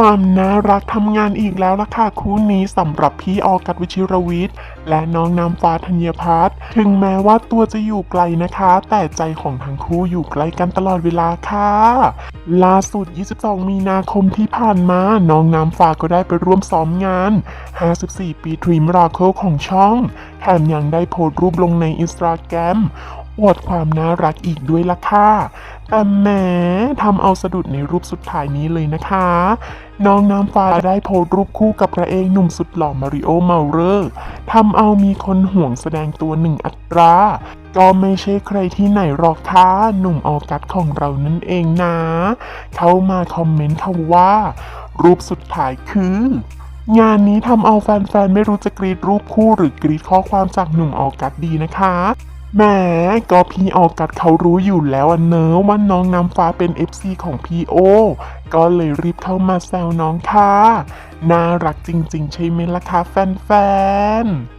ความน่ารักทำงานอีกแล้วล่ะค่ะคู่นี้สำหรับพี่ออกัสวิชิรวิทย์ และน้องน้ำฟ้าธัญพัฒน์ถึงแม้ว่าตัวจะอยู่ไกลนะคะ แต่ใจของทั้งคู่อยู่ใกล้กันตลอดเวลาค่ะ ล่าสุด 22 มีนาคมที่ผ่านมา น้องน้ำฟ้าก็ได้ไปร่วมซ้อมงาน 54 ปีทรีมราเคิลของช่อง แถมยังได้โพสต์รูปลงในอินสตาแกรมอวดความน่ารักอีกด้วยล่ะค่ะ แต่แหมทำเอาสะดุดในรูปสุดท้ายนี้เลยนะคะ น้องน้ำฟ้าได้โพสรูปคู่กับพระเอกหนุ่มสุดหล่อมาริโอเมาเรอร์ทำเอามีคนห่วงแสดงตัวหนึ่งอัตรา ก็ไม่ใช่ใครที่ไหนหรอกค่ะหนุ่มออกัสของเรานั่นเองนะ เขามาคอมเมนต์คำว่า รูปสุดท้ายคืองานนี้ทำเอาแฟนๆ ไม่รู้จะกรีดรูปคู่หรือกรีดข้อความจากหนุ่มออกัสดีนะคะ แหมก็พี่ออกัดเขารู้อยู่แล้วอะเนอะว่าน้องน้ำฟ้าเป็น FC ของพี่โอ ก็เลยรีบเข้ามาแซวน้องค่ะ น่ารักจริงๆ ใช่ไหมล่ะคะแฟนๆ